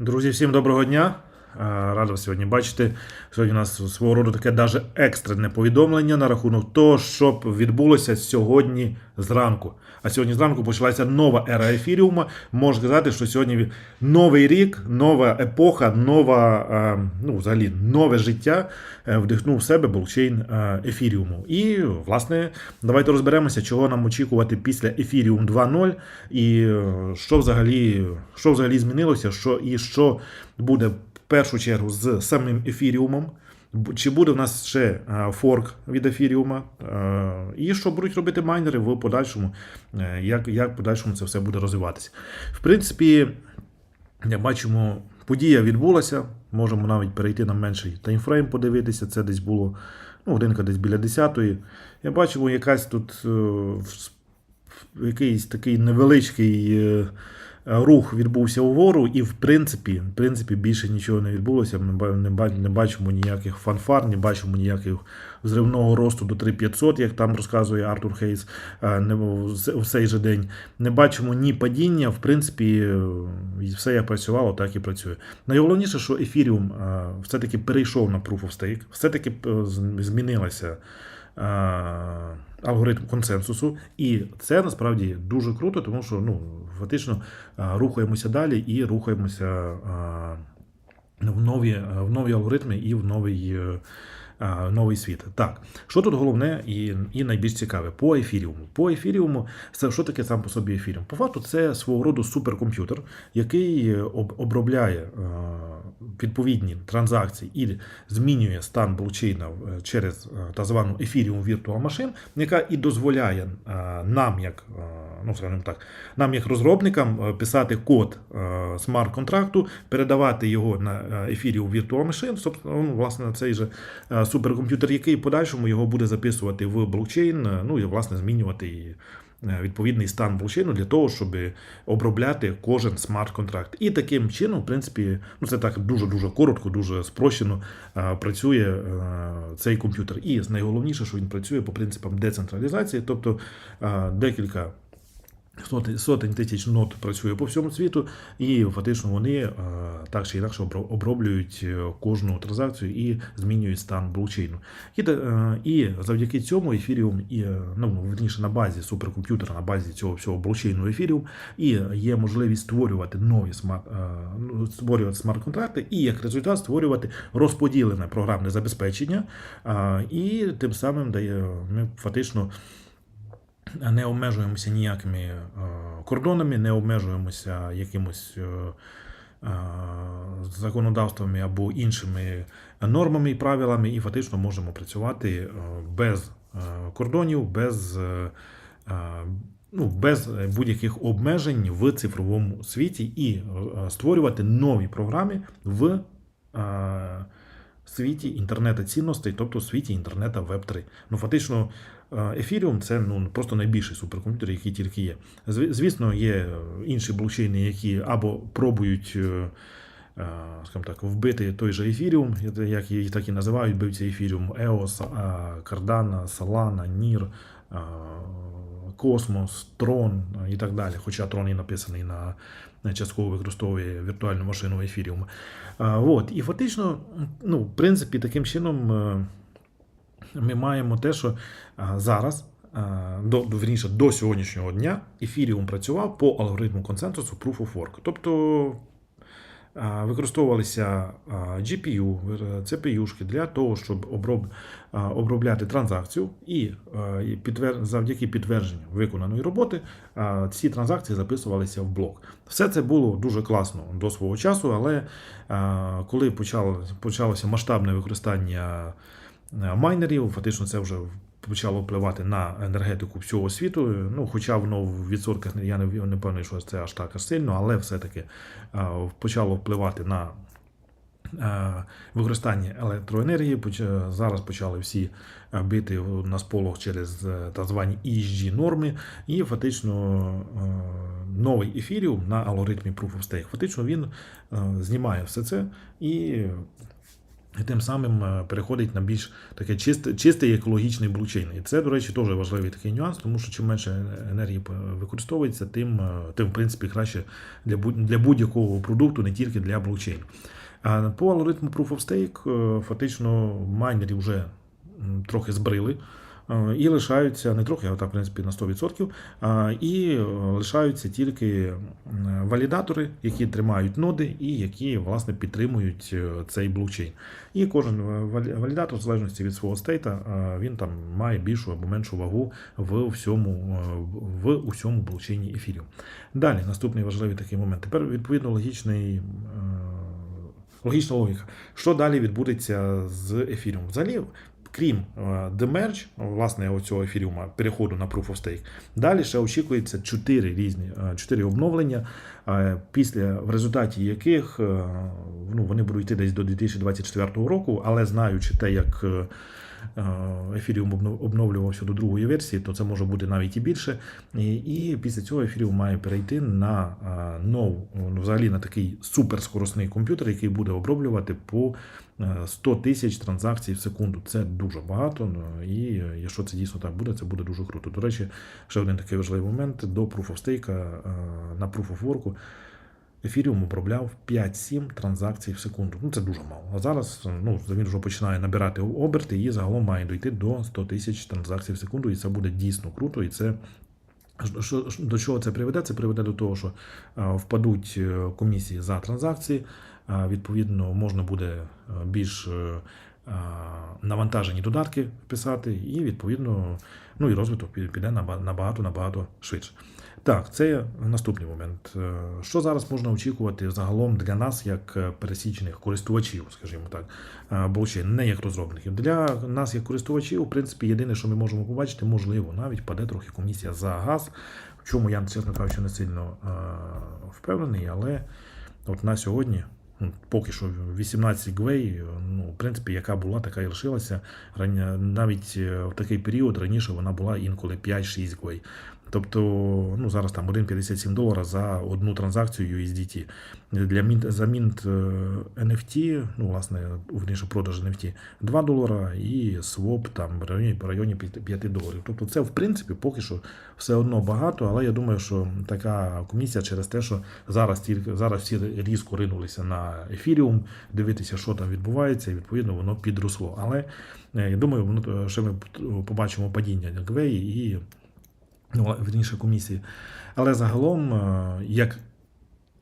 Друзі, всім доброго дня. Е, Радий вас сьогодні бачити. Сьогодні у нас свого роду таке даже екстрене повідомлення на рахунок того, що відбулося сьогодні зранку. А сьогодні зранку почалася нова ера ефіріума. Можу сказати, що сьогодні новий рік, нова епоха, нова, е, ну, взагалі, нове життя е, вдихнув в себе блокчейн ефіріуму. І, власне, давайте розберемося, чого нам очікувати після ефіріум 2.0 і що взагалі, що взагалі змінилося, що і що буде першу чергу з самим ефіріумом. Чи буде в нас ще е, форк від ефіріума, е, і що будуть робити майнери в подальшому, е, як, як в подальшому це все буде розвиватися. В принципі, як бачимо, подія відбулася. Можемо навіть перейти на менший таймфрейм, подивитися. Це десь було ну, годинка десь біля 10-ї. Я бачимо, якась тут якийсь такий невеличкий рух відбувся угору, і в принципі, в принципі більше нічого не відбулося. Ми не бачимо ніяких фанфар, не бачимо ніяких взривного росту до 3500, як там розказує Артур Хейс е, не в цей же день. Не бачимо ні падіння. В принципі, е, все як працювало, так і працює. Найголовніше, що ефіріум е, все-таки перейшов на Proof of Stake, все-таки е, змінилася. Е, Алгоритм консенсусу, і це насправді дуже круто, тому що ну фактично е, рухаємося далі і рухаємося е, в нові, в нові алгоритми і в новий, новий світ. Так, що тут головне і, і найбільш цікаве по ефіріуму. По ефіріуму, це що таке сам по собі ефіріум? По факту, це свого роду суперкомп'ютер, який е, обробляє е, відповідні транзакції і змінює стан блокчейна е, через е, так звану ефіріум Virtual Machine, яка і дозволяє е, нам, як е, ну скажімо так, нам, як розробникам, е, писати код е, смарт-контракту, передавати його на е, ефіріум Virtual Machine, собственно, ну, власне, на цей же е, суперкомп'ютер, який в подальшому його буде записувати в блокчейн, е, ну і власне змінювати і е, відповідний стан блокчейну для того, щоб обробляти кожен смарт-контракт. І таким чином, в принципі, ну це так дуже дуже коротко, дуже спрощено е, працює цей комп'ютер. І найголовніше, що він працює по принципам децентралізації, тобто декілька. Сотень, тисяч нот працює по всьому світу, і фактично вони е, так чи інакше оброблюють е, кожну транзакцію і змінюють стан блокчейну. І, е, і завдяки цьому ефіріум, і, ну, верніше на базі суперкомп'ютера, на базі цього всього блокчейну ефіріум, і є можливість створювати нові смарт, ну, створювати смарт-контракти, і як результат створювати розподілене програмне забезпечення, і тим самим дає ми фактично не обмежуємося ніякими е, кордонами, не обмежуємося якимось е, е, законодавствами або іншими нормами і правилами, і фактично можемо працювати без кордонів, без, ну, без будь-яких обмежень в цифровому світі і створювати нові програми в. світі інтернету цінностей, тобто в світі інтернету Web 3. Ну, фактично, Ефіріум це ну, просто найбільший суперкомп'ютер, який тільки є. Звісно, є інші блокчейни, які або пробують. е, е, Скажімо так, вбити той же ефіріум, як їх так і називають, вбивці ефіріум, EOS, Cardano, Solana, NIR, Tron е, і так далі. Хоча Tron і написаний на на частково використовує віртуальну машину ефіріум. От, і фактично, ну, в принципі, таким чином е, ми маємо те, що зараз. а, До, вірніше, до сьогоднішнього дня ефіріум працював по алгоритму консенсусу Proof of Work. Тобто а, використовувалися GPU, CPU-шки для того, щоб оброб, обробляти транзакцію, і, підтвер... завдяки підтвердженню виконаної роботи ці транзакції записувалися в блок. Все це було дуже класно до свого часу, але коли почало, почалося масштабне використання майнерів, фактично це вже почало впливати на енергетику всього світу. Ну, хоча воно в відсотках я не, не певний, що це аж так сильно, але все-таки почало впливати на е, використання електроенергії. Зараз почали всі е, бити на сполох через е, так звані ESG норми, і фактично е, новий ефіріум на алгоритмі Proof of Stake. Фактично він е, знімає все це і і тим самим е, переходить на більш таке чисте, чистий екологічний блокчейн. І це, до речі, теж важливий такий нюанс, тому що чим менше енергії використовується, тим, е, тим в принципі, краще для, для будь-якого продукту, не тільки для блокчейну. А по алгоритму Proof of Stake е, фактично майнері вже трохи збрили. Е, І лишаються не трохи, а в принципі, на 100%. І е, лишаються тільки валідатори, які тримають ноди і які власне підтримують е, цей блокчейн. І кожен е, валідатор, в залежності від свого стейта, е, він там має більшу або меншу вагу в всьому, е, в усьому блокчейні ефірів. Далі, наступний важливий такий момент. Тепер відповідно логічний. е, Логічна логіка. Що далі відбудеться з ефіріум? Взагалі, крім е, demerge, власне, оцього ефіріума, переходу на Proof of Stake, далі ще очікується чотири різні е, чотири обновлення, е, після в результаті яких е, ну, вони будуть йти десь до 2024 року, але знаючи те, як. е, е, Ефіріум обновлювався до другої версії, то це може бути навіть і більше. І, і після цього ефіріум має перейти на е, нову, ну, взагалі на такий суперскоросний комп'ютер, який буде оброблювати по е, 100 тисяч транзакцій в секунду. Це дуже багато. ну, І е, якщо це дійсно так буде, це буде дуже круто. До речі, ще один такий важливий момент до Proof of Stake е, на Proof of Work Ефіріум обробляв 5-7 транзакцій в секунду. Ну це дуже мало. А зараз ну, він вже починає набирати оберти і загалом має дойти до 100 тисяч транзакцій в секунду, і це буде дійсно круто. І це до чого це приведе? Це приведе до того, що е, впадуть е, комісії за транзакції. Відповідно, можна буде е, більш е, навантажені додатки писати, і відповідно, ну і розвиток піде набагато набагато швидше. Так, це наступний момент. Е, Що зараз можна очікувати загалом для нас, як пересічених користувачів, скажімо так, е, блокчейн, не як розробників. Для нас, як користувачів, в принципі, єдине, що ми можемо побачити, можливо, навіть паде трохи комісія за газ, в чому я, чесно кажучи, не сильно впевнений, але от на сьогодні. Поки що 18 гвей, ну, в принципі, яка була, така і лишилася. Навіть е, в такий період раніше вона була інколи 5-6 гвей. Тобто, ну зараз там 1,57 долара за одну транзакцію USDT. Для мінт, за мінт е, NFT, ну, власне, верніше продаж NFT 2 долара і своп там в районі, в районі 5 доларів. Тобто це, в принципі, поки що все одно багато, але я думаю, що така комісія через те, що зараз тільки зараз всі різко ринулися на ефіріум, дивитися, що там відбувається, і відповідно воно підросло. Але е, я думаю, воно ще ми побачимо падіння Гвей і ну, верніше комісії. Але загалом, е, як,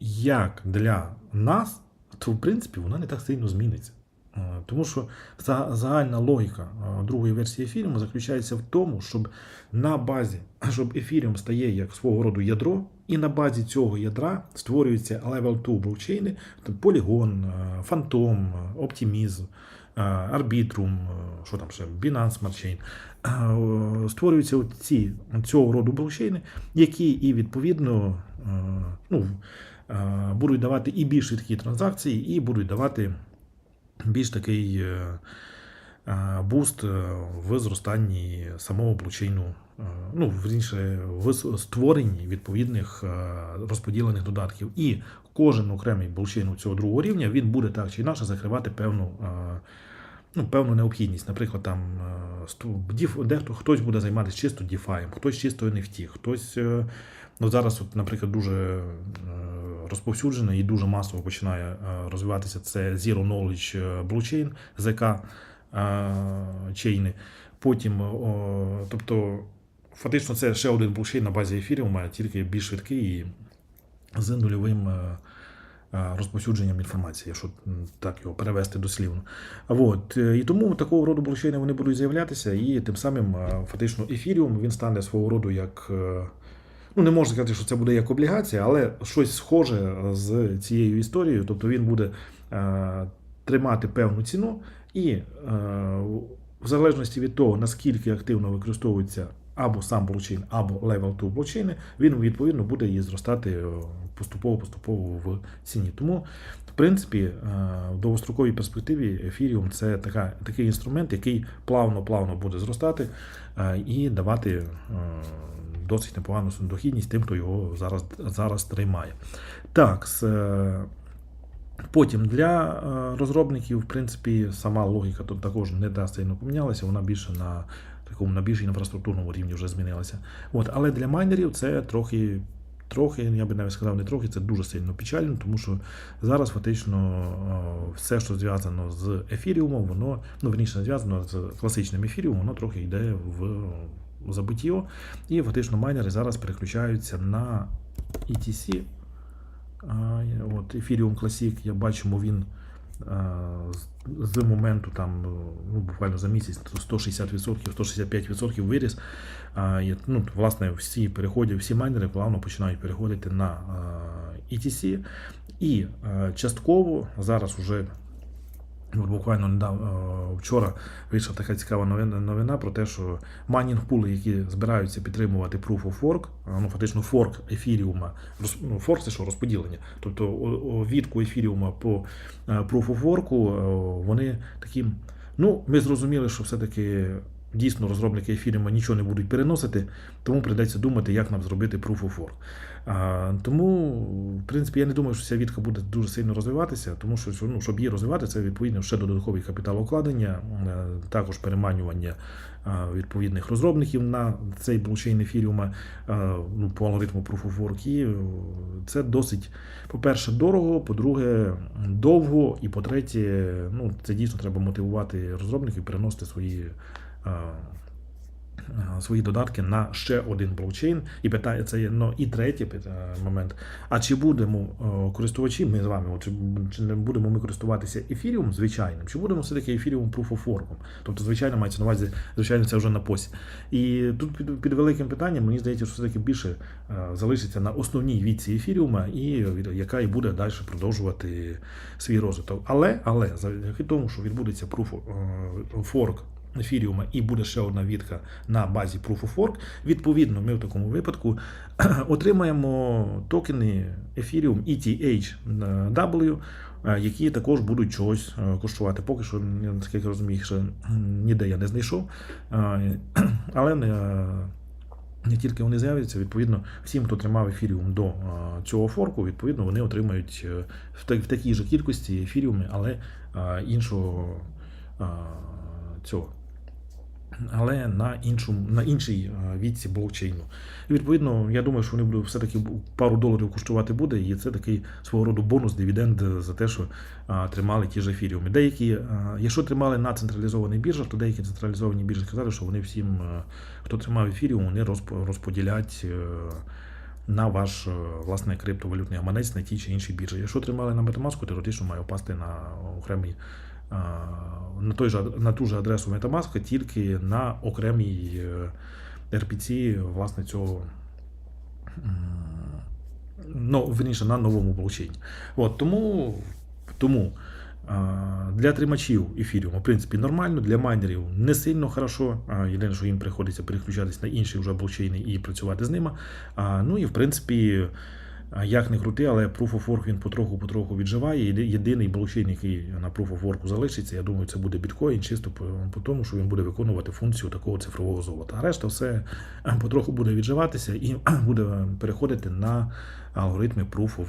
як для нас, то в принципі вона не так сильно зміниться. Е, Тому що загальна логіка е, другої версії ефіріуму заключається в тому, щоб на базі, щоб ефіріум стає як свого роду ядро, і на базі цього ядра створюються level 2 блокчейни, тобто Е, Phantom, е, Optimism, е, що там ще, Binance Smart Chain. Е, Створюються ці цього роду блокчейни, які і відповідно ну, будуть давати і більш швидкі транзакції, і будуть давати більш такий буст в зростанні самого блокчейну, ну, вірніше, в створенні відповідних е, розподілених додатків. І кожен окремий блокчейн цього другого рівня він буде так чи інакше закривати певну. е, Ну, певну необхідність. Наприклад, там е, дехто хтось буде займатися чисто DeFi, хтось чисто NFT, хтось. Ну, зараз, от, наприклад, дуже розповсюджено і дуже масово починає розвиватися це Zero Knowledge Blockchain, е, чейни. Потім, тобто, фактично, це ще один блокчейн на базі ефіріума, тільки більш швидкий і з нульовим. е, е, Розповсюдженням інформації, якщо так його перевести дослівно. От. е, І тому такого роду блокчейни вони будуть з'являтися, і тим самим фактично ефіріум він стане свого роду як. Ну, не можна сказати, що це буде як облігація, але щось схоже з цією історією. Тобто він буде е, тримати певну ціну, і е, в залежності від того, наскільки активно використовується або сам блокчейн, або Level 2 блокчейни, він відповідно буде і зростати е, поступово-поступово в ціні. Тому, в принципі, е, в довгостроковій перспективі ефіріум це така, такий інструмент, який плавно-плавно буде зростати е, і давати. е, Досить непогану дохідність тим, хто його зараз, зараз тримає. Так, е, Потім для е, розробників, в принципі, сама логіка тут також не да сильно помінялася, вона більше на такому на більш інфраструктурному рівні вже змінилася. От, але для майнерів це трохи, трохи, я би навіть сказав, не трохи, це дуже сильно печально, тому що зараз фактично е, все, що зв'язано з ефіріумом, воно, ну верніше не зв'язано з класичним ефіріумом, воно трохи йде в забиття. І фактично майнери зараз переключаються на ETC. От, Ethereum Classic, я бачимо, він з, з моменту там, ну, буквально за місяць 160%, 165% виріс. Ну, власне, всі переходять, всі майнери плавно починають переходити на ETC. І частково зараз От Буквально недавно вчора вийшла така цікава новина, про те, що майнінг пули, які збираються підтримувати Proof of Work, ну фактично форк ефіріума, ну, форк це що розподілення. Тобто відку ефіріума по е, Proof of Work, е, вони такі. Ну, ми зрозуміли, що все-таки дійсно розробники ефіріума нічого не будуть переносити, тому прийдеться думати, як нам зробити Proof of Work. А, тому, в принципі, я не думаю, що ця відка буде дуже сильно розвиватися, тому що ну, щоб її розвивати, це відповідно ще додаткові капіталовкладення, е, також переманювання відповідних розробників на цей блокчейн ефіріума ну, по алгоритму Proof of Work. І е, це досить, по-перше, дорого, по-друге, довго, і по-третє, ну, це дійсно треба мотивувати розробників переносити свої. Е, е, Свої додатки на ще один блокчейн, і питає це ну, і третій момент. А чи будемо е, користувачі, ми з вами, чи, чи не будемо ми користуватися ефіріум звичайним, чи будемо все-таки ефіріум Work? Тобто, звичайно, мається на увазі, звичайно, це вже на посі. І тут під, під великим питанням, мені здається, що все-таки більше е, залишиться на основній віці ефіріума, і яка і буде далі продовжувати свій розвиток. Але, але завдяки тому, що відбудеться е, Work ефіріума і буде ще одна відка на базі Proof of Work. Відповідно, ми в такому випадку отримаємо токени Ethereum ETHW, е, які також будуть чогось е, коштувати. Поки що, я наскільки розумію, ще ніде я не знайшов. Е, Але не тільки вони з'являться, відповідно, всім, хто тримав ефіріум до цього форку, відповідно, вони отримають в, такій же кількості ефіріуми, але іншого цього. Але на іншому, на іншій е, відці блокчейну. І відповідно, я думаю, що вони будуть все-таки пару доларів коштувати буде, і це такий свого роду бонус, дивіденд за те, що тримали ті ж ефіріуми. Деякі, а, якщо тримали на централізованих біржах, то деякі централізовані біржі сказали, що вони всім, е, хто тримав ефіріум, вони розп- розподілять е, на ваш е, власне криптовалютний гаманець на тій чи іншій біржі. Якщо тримали на Metamask, теоретично має впасти на окремий. На, той же, на ту же адресу Metamask, тільки на окремій е, RPC власне цього ну, верніше, на новому блокчейні. От, тому тому для тримачів ефіріуму, в принципі, нормально, для майнерів не сильно хорошо. Єдине, що їм приходиться переключатись на інші вже блокчейни і працювати з ними. Ну і в принципі. Як не крути, але Proof of Work він потроху-потроху відживає. Єдиний блокчейн, який на Proof of Work залишиться, я думаю, це буде біткоін, чисто по, тому, що він буде виконувати функцію такого цифрового золота. А решта все потроху буде відживатися і буде переходити на алгоритми Proof of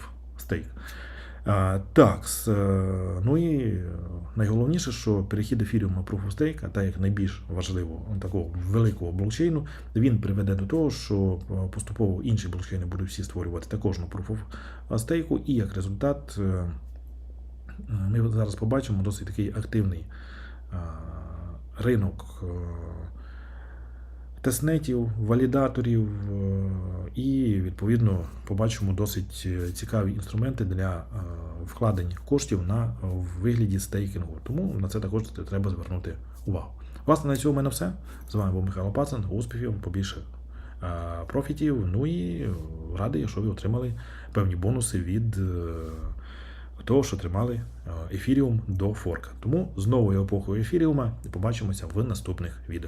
Stake. Так, е, ну і найголовніше, що перехід ефіріум на Proof of Stake, а так як найбільш важливого такого великого блокчейну, він приведе до того, що е, поступово інші блокчейни будуть всі створювати також на Proof of Stake, і як результат е, е, ми зараз побачимо досить такий активний е, ринок е, тестнетів, валідаторів, е, і відповідно побачимо досить е, цікаві інструменти для е, вкладень коштів на е, вигляді стейкінгу. Тому на це також треба звернути увагу. Власне, на цьому в мене все. З вами був Михайло Пацан. Успіхів, побільше профітів. Ну і радий, що ви отримали певні бонуси від. того, що тримали ефіріум до форка. Тому з новою епохою ефіріума побачимося в наступних відео.